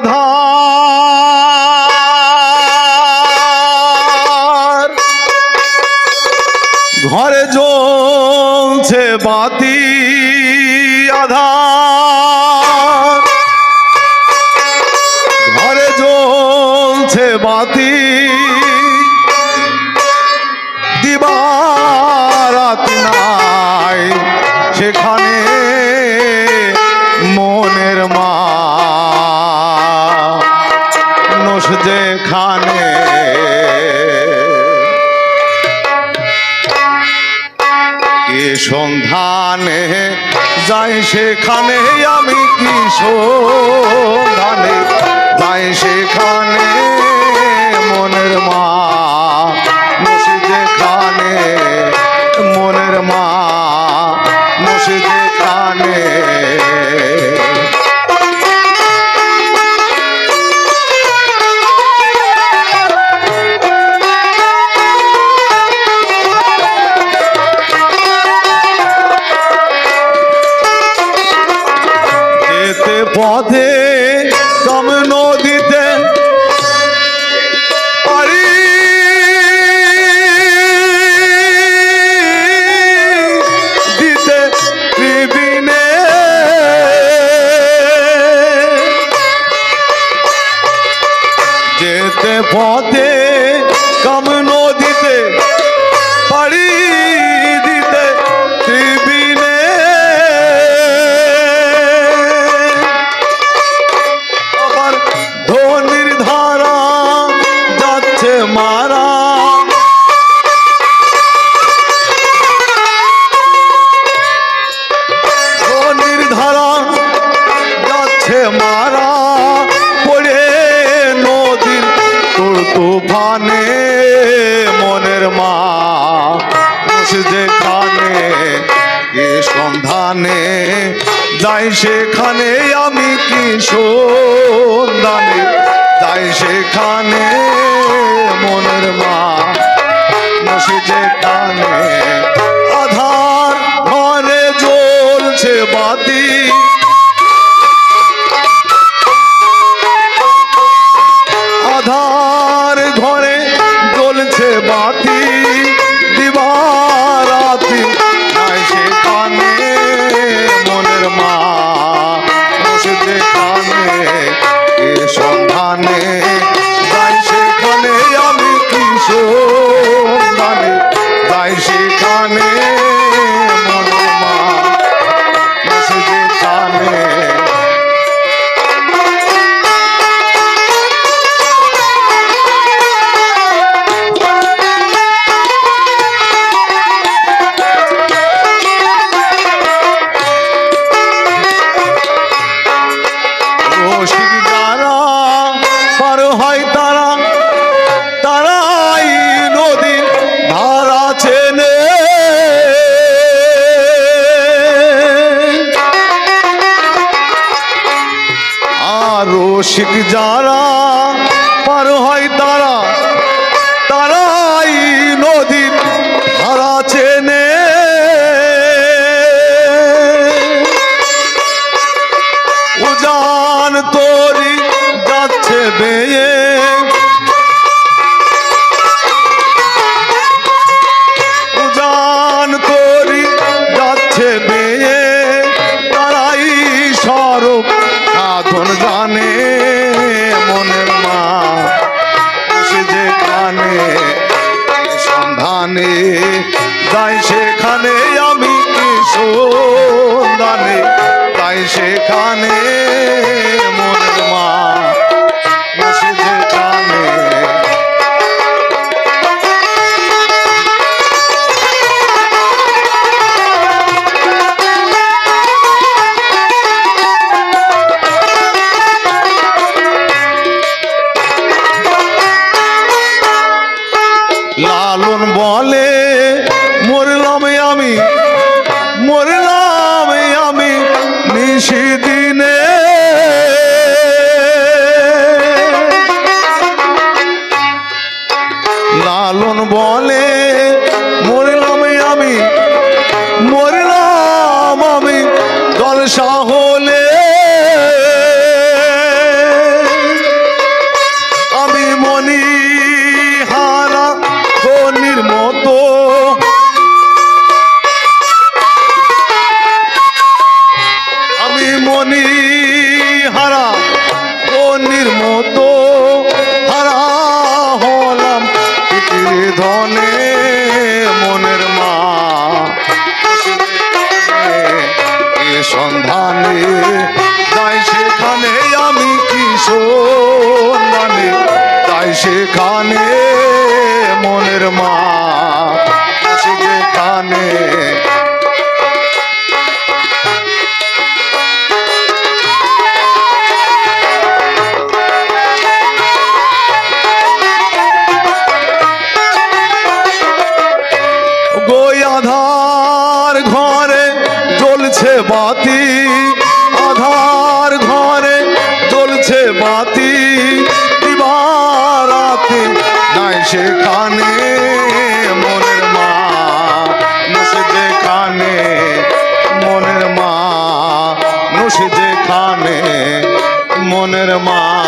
আধার ঘরে জ্বলছে বাতি আধার। সন্ধানে যাই সেখানে আমি কি সন্ধানে? যাই সেখানে পথে মারা পড়ে নদীর তোর তুফানে, মনের মা যেখানে, এ সন্ধানে যাই সেখানে, আমি কি সন্ধানে যাই সেখানে, মনের মা যেখানে। বাথি আশিক যারা হলে আমি মনি সেখানে মনের মা সেখানে আধার ঘরে বাতি আধার ঘরে চলছে বাতি। মা